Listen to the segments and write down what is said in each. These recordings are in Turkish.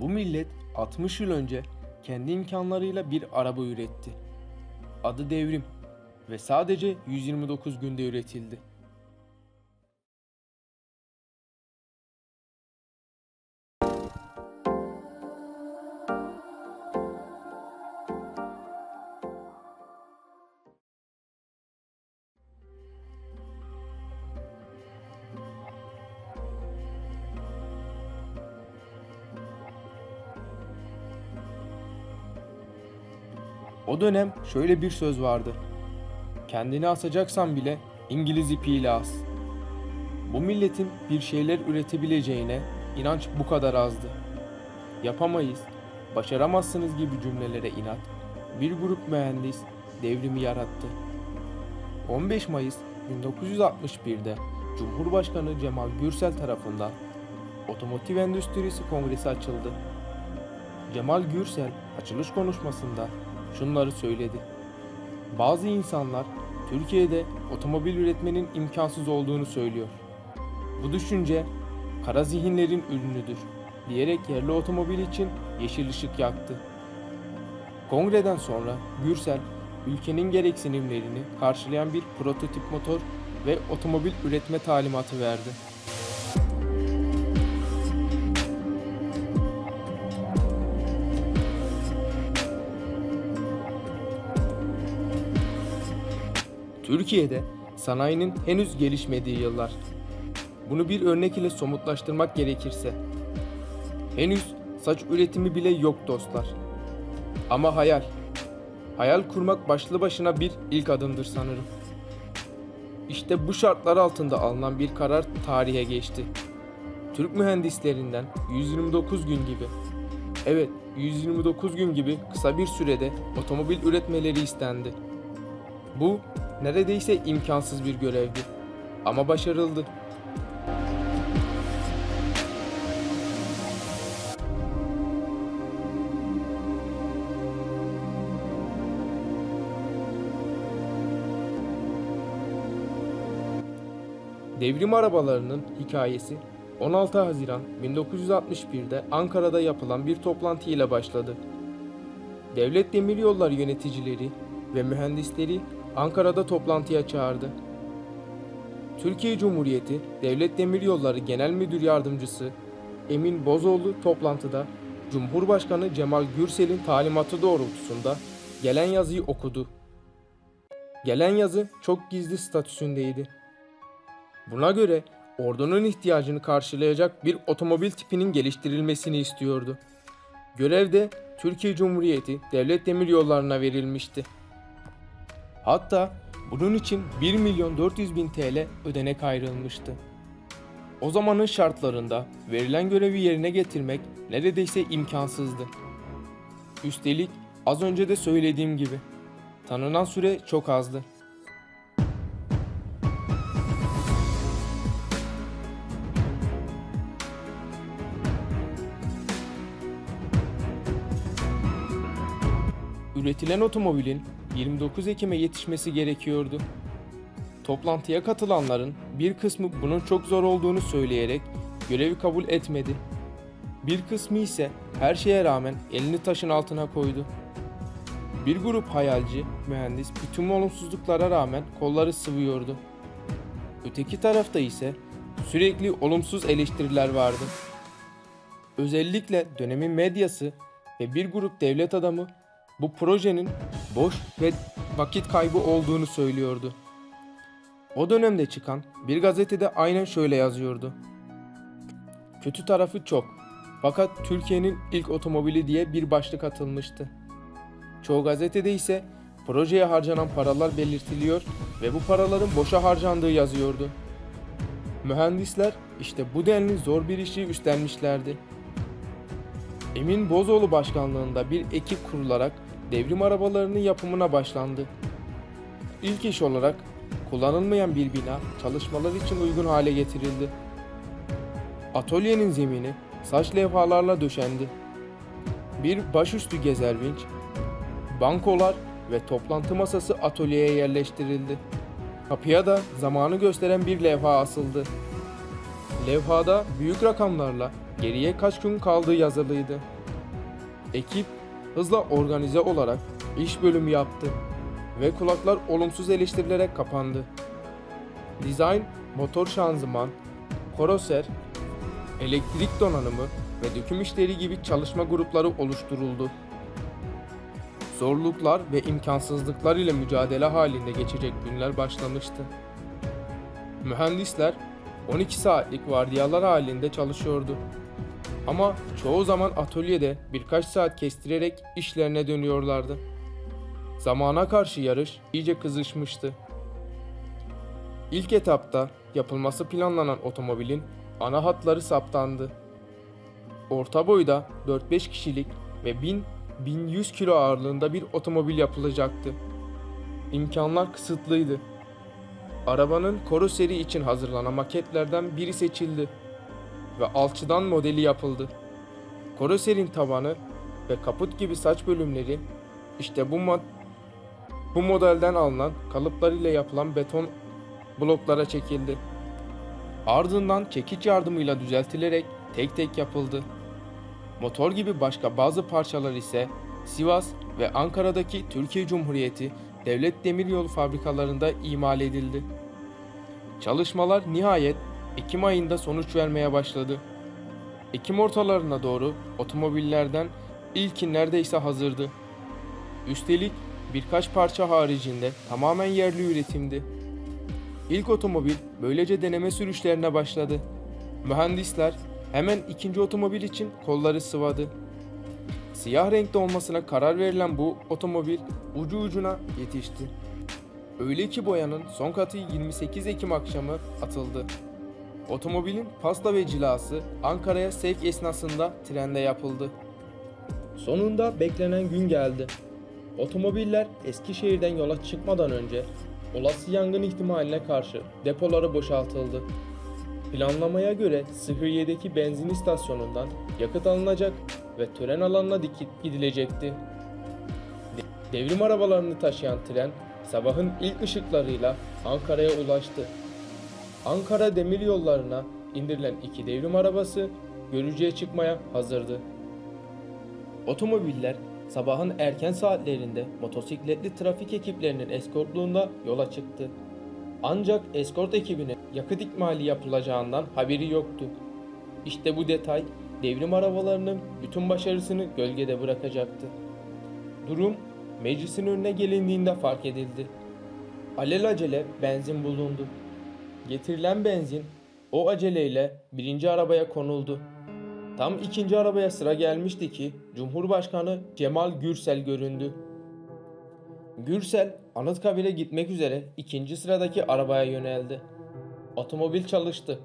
Bu millet 60 yıl önce kendi imkanlarıyla bir araba üretti. Adı devrim ve sadece 129 günde üretildi. O dönem şöyle bir söz vardı. Kendini asacaksan bile İngiliz ipiyle as. Bu milletin bir şeyler üretebileceğine inanç bu kadar azdı. Yapamayız, başaramazsınız gibi cümlelere inat, bir grup mühendis devrimi yarattı. 15 Mayıs 1961'de Cumhurbaşkanı Cemal Gürsel tarafından Otomotiv Endüstrisi Kongresi açıldı. Cemal Gürsel açılış konuşmasında şunları söyledi. Bazı insanlar Türkiye'de otomobil üretmenin imkansız olduğunu söylüyor. Bu düşünce kara zihinlerin ürünüdür diyerek yerli otomobil için yeşil ışık yaktı. Kongreden sonra Gürsel ülkenin gereksinimlerini karşılayan bir prototip motor ve otomobil üretme talimatı verdi. Türkiye'de sanayinin henüz gelişmediği yıllar. Bunu bir örnek ile somutlaştırmak gerekirse. Henüz saç üretimi bile yok dostlar. Ama hayal. Hayal kurmak başlı başına bir ilk adımdır sanırım. İşte bu şartlar altında alınan bir karar tarihe geçti. Türk mühendislerinden 129 gün gibi, evet 129 gün gibi kısa bir sürede otomobil üretmeleri istendi. Bu neredeyse imkansız bir görevdi. Ama başarıldı. Devrim arabalarının hikayesi 16 Haziran 1961'de Ankara'da yapılan bir toplantı ile başladı. Devlet Demiryolları yöneticileri ve mühendisleri Ankara'da toplantıya çağırdı. Türkiye Cumhuriyeti Devlet Demiryolları Genel Müdür Yardımcısı Emin Bozoğlu toplantıda Cumhurbaşkanı Cemal Gürsel'in talimatı doğrultusunda gelen yazıyı okudu. Gelen yazı çok gizli statüsündeydi. Buna göre ordunun ihtiyacını karşılayacak bir otomobil tipinin geliştirilmesini istiyordu. Görev de Türkiye Cumhuriyeti Devlet Demiryolları'na verilmişti. Hatta bunun için 1 milyon 400 bin TL ödenek ayrılmıştı. O zamanın şartlarında verilen görevi yerine getirmek neredeyse imkansızdı. Üstelik az önce de söylediğim gibi tanınan süre çok azdı. Üretilen otomobilin 29 Ekim'e yetişmesi gerekiyordu. Toplantıya katılanların bir kısmı bunun çok zor olduğunu söyleyerek görevi kabul etmedi. Bir kısmı ise her şeye rağmen elini taşın altına koydu. Bir grup hayalci, mühendis bütün olumsuzluklara rağmen kolları sıvıyordu. Öteki tarafta ise sürekli olumsuz eleştiriler vardı. Özellikle dönemin medyası ve bir grup devlet adamı bu projenin boş ve vakit kaybı olduğunu söylüyordu. O dönemde çıkan bir gazetede aynen şöyle yazıyordu. Kötü tarafı çok. Fakat Türkiye'nin ilk otomobili diye bir başlık atılmıştı. Çoğu gazetede ise projeye harcanan paralar belirtiliyor ve bu paraların boşa harcandığı yazıyordu. Mühendisler işte bu denli zor bir işi üstlenmişlerdi. Emin Bozoğlu başkanlığında bir ekip kurularak devrim arabalarının yapımına başlandı. İlk iş olarak kullanılmayan bir bina çalışmalar için uygun hale getirildi. Atölyenin zemini saç levhalarla döşendi. Bir başüstü gezer vinç, bankolar ve toplantı masası atölyeye yerleştirildi. Kapıya da zamanı gösteren bir levha asıldı. Levhada büyük rakamlarla geriye kaç gün kaldığı yazılıydı. Ekip hızla organize olarak iş bölümü yaptı ve kulaklar olumsuz eleştirilere kapandı. Dizayn, motor şanzıman, karoser, elektrik donanımı ve döküm işleri gibi çalışma grupları oluşturuldu. Zorluklar ve imkansızlıklar ile mücadele halinde geçecek günler başlamıştı. Mühendisler 12 saatlik vardiyalar halinde çalışıyordu. Ama çoğu zaman atölyede birkaç saat kestirerek işlerine dönüyorlardı. Zamana karşı yarış iyice kızışmıştı. İlk etapta yapılması planlanan otomobilin ana hatları saptandı. Orta boyda 4-5 kişilik ve 1000-1100 kilo ağırlığında bir otomobil yapılacaktı. İmkanlar kısıtlıydı. Arabanın karoseri için hazırlanan maketlerden biri seçildi ve alçıdan modeli yapıldı. Karoserin tabanı ve kaput gibi saç bölümleri işte bu mod bu modelden alınan kalıplar ile yapılan beton bloklara çekildi. Ardından çekiç yardımıyla düzeltilerek tek tek yapıldı. Motor gibi başka bazı parçalar ise Sivas ve Ankara'daki Türkiye Cumhuriyeti Devlet Demiryolu fabrikalarında imal edildi. Çalışmalar nihayet Ekim ayında sonuç vermeye başladı. Ekim ortalarına doğru otomobillerden ilki neredeyse hazırdı. Üstelik birkaç parça haricinde tamamen yerli üretimdi. İlk otomobil böylece deneme sürüşlerine başladı. Mühendisler hemen ikinci otomobil için kolları sıvadı. Siyah renkte olmasına karar verilen bu otomobil ucu ucuna yetişti. Öyle ki boyanın son katı 28 Ekim akşamı atıldı. Otomobilin pasta ve cilası Ankara'ya sevk esnasında trende yapıldı. Sonunda beklenen gün geldi. Otomobiller Eskişehir'den yola çıkmadan önce olası yangın ihtimaline karşı depoları boşaltıldı. Planlamaya göre Sıhhiye'deki benzin istasyonundan yakıt alınacak ve tören alanına dikip gidilecekti. De- Devrim arabalarını taşıyan tren sabahın ilk ışıklarıyla Ankara'ya ulaştı. Ankara demir yollarına indirilen iki devrim arabası görücüye çıkmaya hazırdı. Otomobiller sabahın erken saatlerinde motosikletli trafik ekiplerinin eskortluğunda yola çıktı. Ancak eskort ekibine yakıt ikmali yapılacağından haberi yoktu. İşte bu detay devrim arabalarının bütün başarısını gölgede bırakacaktı. Durum meclisin önüne gelindiğinde fark edildi. Alelacele benzin bulundu. Getirilen benzin o aceleyle birinci arabaya konuldu. Tam ikinci arabaya sıra gelmişti ki Cumhurbaşkanı Cemal Gürsel göründü. Gürsel Anıtkabir'e gitmek üzere ikinci sıradaki arabaya yöneldi. Otomobil çalıştı.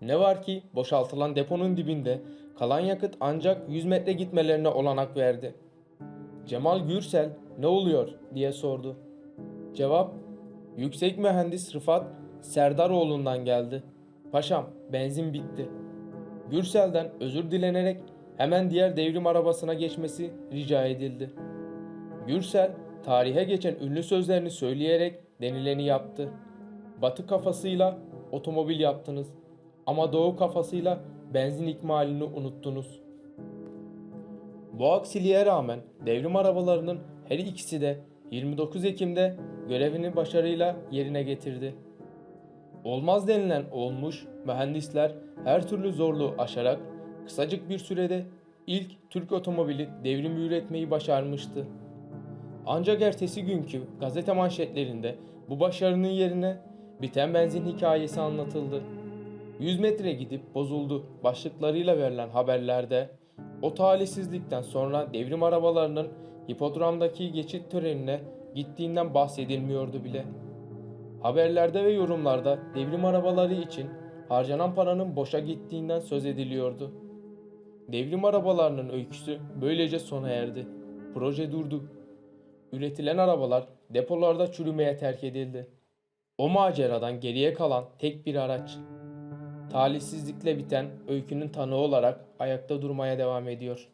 Ne var ki boşaltılan deponun dibinde kalan yakıt ancak 100 metre gitmelerine olanak verdi. Cemal Gürsel ne oluyor diye sordu. Cevap Yüksek Mühendis Rıfat Serdaroğlu'ndan geldi. Paşam benzin bitti. Gürsel'den özür dilenerek hemen diğer devrim arabasına geçmesi rica edildi. Gürsel tarihe geçen ünlü sözlerini söyleyerek denileni yaptı. Batı kafasıyla otomobil yaptınız ama doğu kafasıyla benzin ikmalini unuttunuz. Bu aksiliğe rağmen devrim arabalarının her ikisi de 29 Ekim'de görevini başarıyla yerine getirdi. Olmaz denilen olmuş, mühendisler her türlü zorluğu aşarak kısacık bir sürede ilk Türk otomobili devrimi üretmeyi başarmıştı. Ancak ertesi günkü gazete manşetlerinde bu başarının yerine biten benzin hikayesi anlatıldı. 100 metre gidip bozuldu başlıklarıyla verilen haberlerde o talihsizlikten sonra devrim arabalarının hipodramdaki geçit törenine gittiğinden bahsedilmiyordu bile. Haberlerde ve yorumlarda devrim arabaları için harcanan paranın boşa gittiğinden söz ediliyordu. Devrim arabalarının öyküsü böylece sona erdi. Proje durdu. Üretilen arabalar depolarda çürümeye terk edildi. O maceradan geriye kalan tek bir araç. Talihsizlikle biten öykünün tanığı olarak ayakta durmaya devam ediyor.